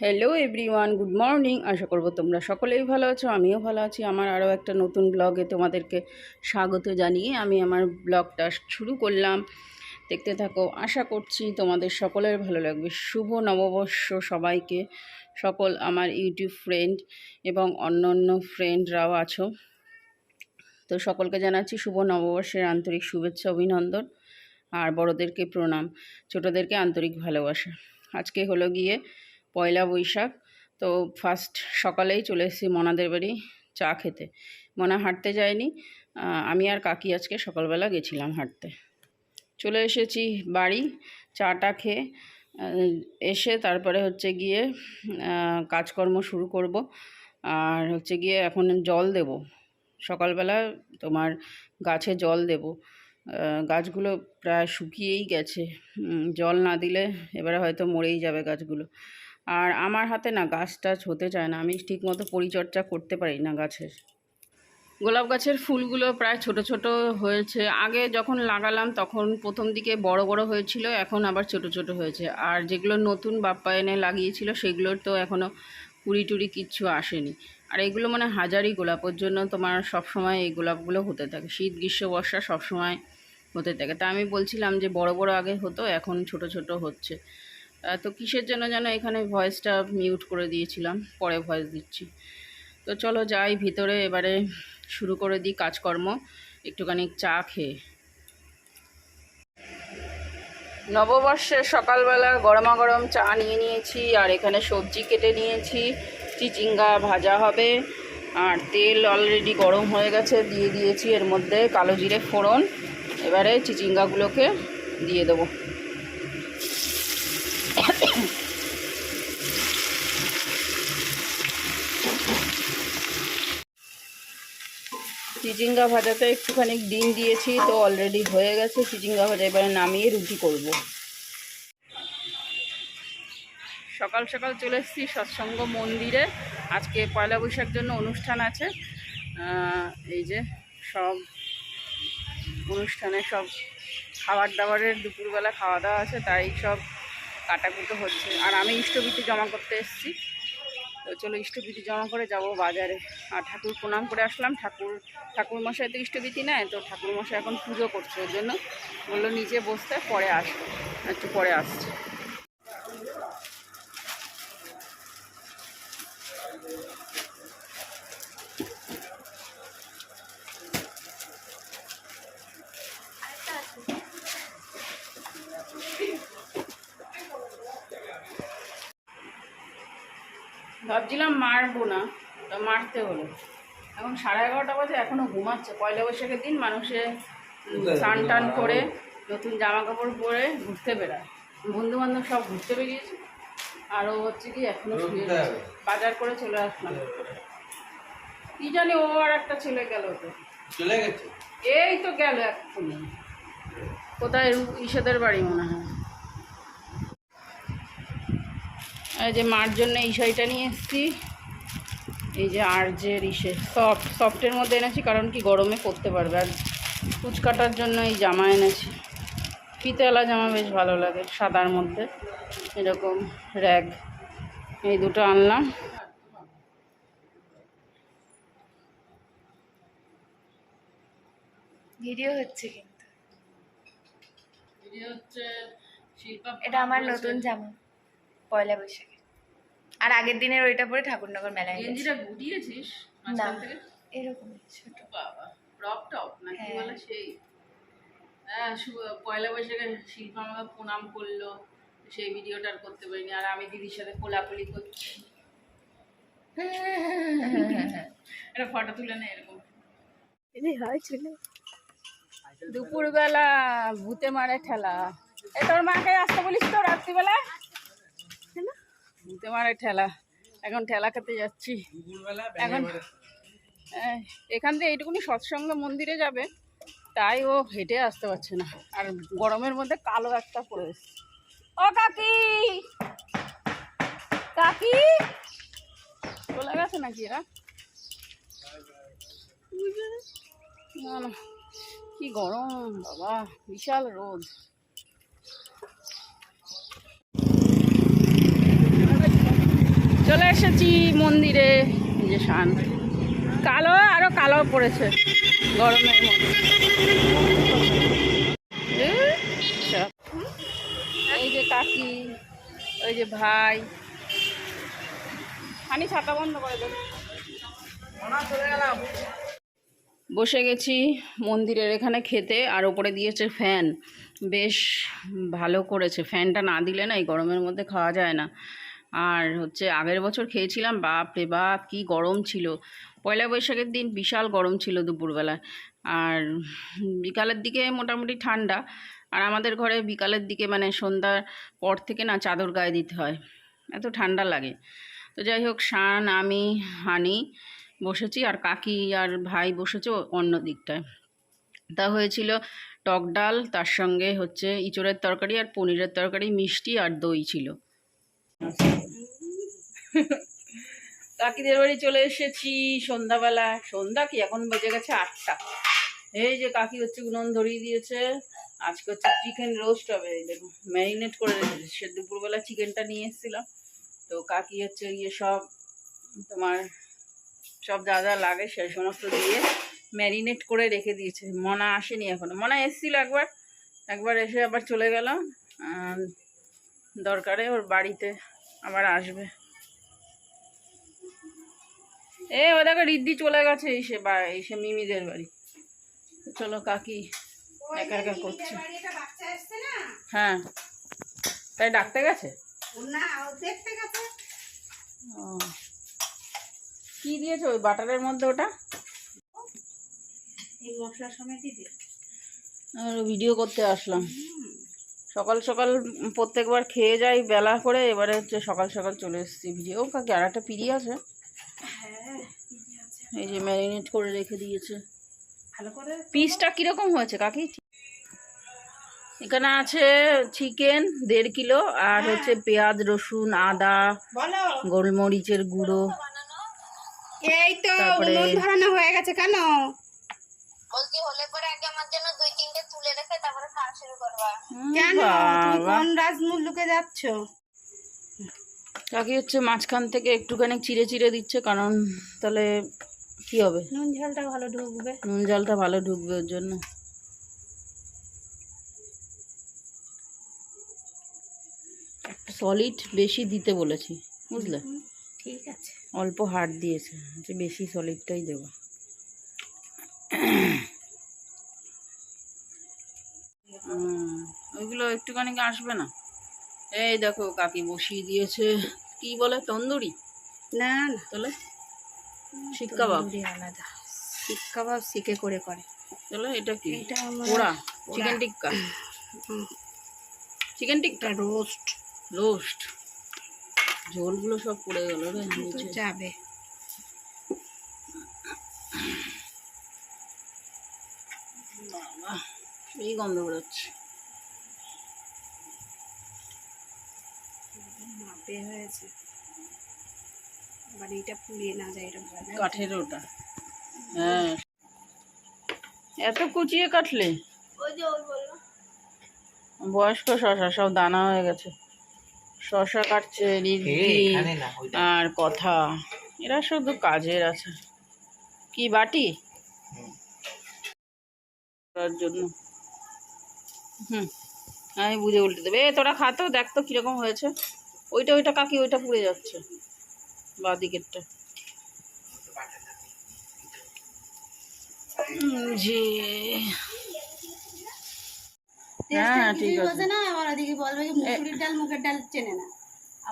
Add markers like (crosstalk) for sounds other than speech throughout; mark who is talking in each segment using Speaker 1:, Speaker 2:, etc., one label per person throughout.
Speaker 1: Hello everyone good morning আশা করব তোমরা সকলেই ভালো আছো, আমিও ভালো আছি। আমার আরও একটা নতুন ব্লগে তোমাদেরকে স্বাগত জানিয়ে আমি আমার ব্লগটা শুরু করলাম। দেখতে থাকো, আশা করছি তোমাদের সকলের ভালো লাগবে। শুভ নববর্ষ সবাইকে। সকল আমার ইউটিউব ফ্রেন্ড এবং অন্য অন্য ফ্রেন্ডরাও আছো। তো সকলকে জানাচ্ছি শুভ নববর্ষের আন্তরিক শুভেচ্ছা, অভিনন্দন আর বড়োদেরকে প্রণাম, ছোটোদেরকে আন্তরিক ভালোবাসা। আজকে হলো গিয়ে পয়লা বৈশাখ। তো ফার্স্ট সকালেই চলে এসেছি মনাদের বাড়ি চা খেতে। মনা হাঁটতে যায়নি। আমি আর কাকি আজকে সকালবেলা গেছিলাম হাঁটতে। চলে এসেছি বাড়ি, চাটা খেয়ে এসে তারপরে হচ্ছে গিয়ে কাজকর্ম শুরু করব। আর হচ্ছে গিয়ে এখন জল দেব। সকালবেলা তোমার গাছে জল দেব। গাছগুলো প্রায় শুকিয়েই গেছে। জল না দিলে এবারে হয়তো মরেই যাবে গাছগুলো। আর আমার হাতে না গাছ টাছ হতে চায় না। আমি ঠিকমতো পরিচর্যা করতে পারি না গাছের। গোলাপ গাছের ফুলগুলো প্রায় ছোট ছোট হয়েছে। আগে যখন লাগালাম তখন প্রথম দিকে বড় বড় হয়েছিল, এখন আবার ছোট ছোট হয়েছে। আর যেগুলো নতুন বাপ্পা এনে লাগিয়েছিল সেগুলোর তো এখনও কুড়ি টুড়ি কিচ্ছু আসেনি। আর এগুলো মানে হাজারি গোলাপ ওর জন্য তোমার সবসময় এই গোলাপগুলো হতে থাকে। শীত, গ্রীষ্ম, বর্ষা সবসময় হতে থাকে। তা আমি বলছিলাম যে বড় বড় আগে হতো, এখন ছোট ছোট হচ্ছে। তো কিসের জন্য যেন এখানে ভয়েসটা মিউট করে দিয়েছিলাম? পরে ভয়েস দিচ্ছি। তো চলো যাই ভিতরে, এবারে শুরু করে দিই কাজকর্ম। একটুখানি চা খেয়ে। নববর্ষের সকালবেলা গরমা গরম চা নিয়ে নিয়েছি, আর এখানে সবজি কেটে নিয়েছি। চিচিঙ্গা ভাজা হবে, আর তেল অলরেডি গরম হয়ে গেছে, দিয়ে দিয়েছি এর মধ্যে কালো জিরে ফোড়ন। এবারে চিচিঙ্গাগুলোকে দিয়ে দেবো। চিচিঙ্গা ভাজাতে একটুখানি ডিম দিয়েছি, তো অলরেডি হয়ে গেছে। চিচিঙ্গা ভাজা এবারে নামিয়ে রুটি করব। সকাল সকাল চলে এসেছি সৎসঙ্গ মন্দিরে। আজকে পয়লা বৈশাখ জন্য অনুষ্ঠান আছে। এই যে সব অনুষ্ঠানে সব খাবার দাবারের দুপুরবেলা খাওয়া দাওয়া আছে, তাই সব কাটাকুটো হচ্ছে। আর আমি ইষ্টবিতি জমা করতে এসেছি। তো চলো ইষ্টবিধি জমা করে যাব বাজারে। আর ঠাকুর প্রণাম করে আসলাম। ঠাকুর ঠাকুর মশাই তো ইষ্টবিধি নেয়, তো ঠাকুর মশাই এখন পুজো করছে ওই জন্য। বলল, নিজে বসতে, পরে আসবে। একটু পরে আসছে। ভাবছিলাম মারবো না তা মারতে হলো। এখন সাড়ে এগারোটা বাজে এখনও ঘুমাচ্ছে। পয়লা বৈশাখের দিন মানুষে স্নান টান করে নতুন জামা কাপড় পরে ঘুরতে বেড়ায়। বন্ধু বান্ধব সব ঘুরতে বেরিয়েছে আরও হচ্ছে কি এখনও শুয়ে বাজার করে চলে আসলাম। কি জানি ও আর একটা ছেলে গেল তো।
Speaker 2: চলে গেছে?
Speaker 1: এই তো গেল এক্ষুনি। কোথায় ইসেদের বাড়ি মনে হয় এই যে মার জন্য এই শাড়িটা নিয়ে এসেছি। এই যে আর যে ইসে সফট সফটের মধ্যে এনেছি কারণ কি গরমে পরতে পারবে। আর কুচকাটার জন্য এই জামা এনেছি। ফিতেওয়ালা জামা বেশ ভালো লাগে সাদার মধ্যে। এরকম র্যাগ এই দুটো আনলাম।
Speaker 3: ভিডিও হচ্ছে কিন্তু।
Speaker 1: হচ্ছে
Speaker 3: এটা আমার নতুন জামা পয়লা বৈশাখে। আর আগের দিনের ওইটা পরে ঠাকুরনগর মেলায় গেছি।
Speaker 1: গেঞ্জিটা গুটিয়েছিস
Speaker 3: না
Speaker 1: মাঝখান থেকে?
Speaker 3: এরকম ছোট।
Speaker 1: বাবা ক্রপ টপ নাকি
Speaker 3: হ্যাঁ।
Speaker 1: বলে সেই? হ্যাঁ পয়লা বৈশাখে শিল্পা আমাকে প্রণাম করল সেই ভিডিওটা আর করতে পারিনি। আর আমি দিদির সাথে কোলাকুলি করছি। (laughs) একটা ফটো তুলে নেয় এরকম। দুপুরবেলা ভূতে মারে ঠেলা। এ তোর মাকে আসতে বলিস তো রাত্রিবেলা ভূতে মারে ঠেলা। এখন ঠেলা খেতে যাচ্ছি। এখন এখান থেকে এইটুকুনি সৎসঙ্গ মন্দিরে যাবে তাই ও হেঁটে আসতে পারছে না। আর গরমের মধ্যে কালো একটা পড়ে এসছে। ও কাকি! কাকি! চলে গেছে নাকি এরা? না না। কি গরম বাবা বিশাল রোদ। চলে এসেছি মন্দিরে যে শান। কালো, আরও কালো পড়েছে গরমের মধ্যে এই যে কাকি ওই যে ভাই। আমি ছাতা বন্ধ করে দেব বসে গেছি মন্দিরের এখানে খেতে, আর ওপরে দিয়েছে ফ্যান। বেশ ভালো করেছে। ফ্যানটা না দিলে না এই গরমের মধ্যে খাওয়া যায় না। আর হচ্ছে আগের বছর খেয়েছিলাম, বাপ রে বাপ, কী গরম ছিল। পয়লা বৈশাখের দিন বিশাল গরম ছিল দুপুরবেলায় আর বিকালের দিকে মোটামুটি ঠান্ডা, আর আমাদের ঘরে বিকালের দিকে মানে সন্ধ্যার পর থেকে না চাদর গায়ে দিতে হয়। এত ঠান্ডা লাগে। তো যাই হোক, শান, আমি, হানি বসেছি, আর কাকি আর ভাই বসেছে অন্য দিকটায়। তা হয়েছিল টক ডাল, তার সঙ্গে হচ্ছে ইঁচড়ের তরকারি আর পনিরের তরকারি, মিষ্টি আর দই ছিল। (laughs) কাকিদের বাড়ি চলে এসেছি সন্ধ্যাবেলা। সন্ধ্যা কি? এখন বেজে গেছে আটটা। এই যে কাকি হচ্ছে উনুন ধরিয়ে দিয়েছে। আজকে হচ্ছে চিকেন রোস্ট হবে। ম্যারিনেট করে রেখেছে। সে দুপুরবেলা চিকেনটা নিয়ে এসেছিলাম। তো কাকি হচ্ছে ইয়ে সব তোমার সব যা যা লাগে সে সমস্ত দিয়ে ম্যারিনেট করে রেখে দিয়েছে। মনা আসেনি এখনও। মনা এসেছিল একবার। একবার এসে আবার চলে গেল দরকারে ওর বাড়িতে আবার আসবে। এ ও দেখো রিদ্ধি চলে গেছে এসে বা এসে মিমিদের বাড়ি। চলো কাকি একা একা করছে। হ্যাঁ। তাই ডাকতে গেছে? ও কি দিয়েছে ওই বাটারের মধ্যে ওটা?
Speaker 3: এই
Speaker 1: ভিডিও করতে আসলাম। সকাল সকাল প্রত্যেকবার খেয়ে যাই বেলা করে এবারে হচ্ছে সকাল সকাল চলে এসেছি ভিডিও কাকি আর একটা পিড়ি আছে?
Speaker 3: হ্যাঁ
Speaker 1: এই যে ম্যারিনেট করে রেখে দিয়েছে। পিসটা কীরকম হয়েছে কাকি? এখানে আছে চিকেন দেড় কিলো আর হচ্ছে পেঁয়াজ রসুন আদা গোলমরিচের গুঁড়ো।
Speaker 3: এই তো ধরানো হয়ে গেছে কেন?
Speaker 2: বলছি হলে পরে আগে আমার জন্য দুই তিনটে তুলে রেখে তারপরে খাওয়া শুরু করবা।
Speaker 3: কেন? তুমি কোন রাজমুল্লুকে যাচ্ছ?
Speaker 1: কাকি হচ্ছে মাঝখান থেকে একটুখানি চিড়ে চিড়ে দিচ্ছে কারণ তাহলে কি হবে?
Speaker 3: নুন ঝালটা ভালো ঢুকবে।
Speaker 1: নুন জলটা ভালো ঢুকবে ওর জন্য। সলিড বেশি দিতে বলেছি বুঝলে?
Speaker 3: ঠিক আছে।
Speaker 1: অল্প হাড় দিয়েছে যে বেশি সলিডটাই দেবো। ওইগুলো একটুখানি আসবে না। এই দেখো কাকি বসিয়ে দিয়েছে। কি বলে? তন্দুরি?
Speaker 3: না না।
Speaker 1: তাহলে শিক কাবাব।
Speaker 3: তন্দুরি আলাদা। শিক কাবাব শিকে করে করে।
Speaker 1: তাহলে এটা কি?
Speaker 3: এটা
Speaker 1: পোড়া। Chicken tikka? Chicken tikka?
Speaker 3: Roast.
Speaker 1: Roast. ঝোলগুলো সব পড়ে গেল রে।
Speaker 3: যাবে।
Speaker 1: সেই গন্ধ বেরোচ্ছে
Speaker 3: মাপে হয়েছে। আবার এটা পুড়িয়ে না যায় এটা
Speaker 1: কাঠের ওটা। হ্যাঁ। এত কুচিয়ে কাটলে? বয়স্ক শশা সব দানা হয়ে গেছে। শশা কাটছে রিদ্ধি আর কথা। এরা শুধু কাজের আছে। কি বাটি? করার জন্য। হুম আমি বুঝে উল্টে দেবে। এ তোরা খাতো দেখ তো কীরকম হয়েছে। ওইটা ওইটা কাকি ওইটা পুড়ে যাচ্ছে। বা দিকেরটা। উম, হ্যাঁ ঠিক আছে।
Speaker 3: না? আবার ওদিকে বলবে কি মুসুরির ডাল মুগের ডাল চেনে না।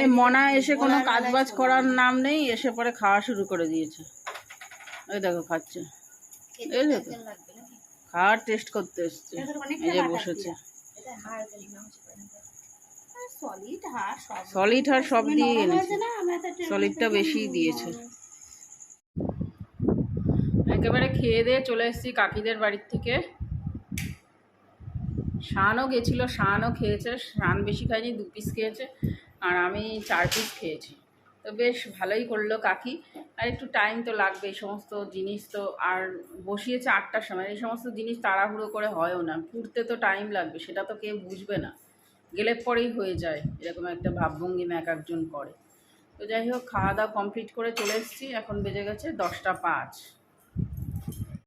Speaker 1: এই মনা এসে কোনো কাজ বাজ করার নাম নেই এসে পরে খাওয়া শুরু করে দিয়েছে। ওই দেখো খাচ্ছে। এই দেখো। খাওয়ার টেস্ট করতে এসছে। এই বসেছে।
Speaker 3: সলিড হার সব।
Speaker 1: আর সব দিয়ে এনেছে। সলিডটা বেশি দিয়েছে। একেবারে খেয়ে দিয়ে চলে এসেছি কাকিদের বাড়ির থেকে। শানও গেছিল শানও খেয়েছে। শান বেশি খায়নি দু পিস খেয়েছে। আর আমি চার পিস খেয়েছি। তো বেশ ভালোই করল কাকি। আর একটু টাইম তো লাগবে, এই সমস্ত জিনিস তো আর বসিয়েছে আটটার সময়, এই সমস্ত জিনিস তাড়াহুড়ো করে হয়ও না, ফুটতে তো টাইম লাগবে, সেটা তো কেউ বুঝবে না, গেলে পরেই হয়ে যায়, এরকম একটা ভাবভঙ্গিমা এক একজন করে। তো যাই হোক, খাওয়া দাওয়া কমপ্লিট করে চলে এসেছি, এখন বেজে গেছে দশটা পাঁচ।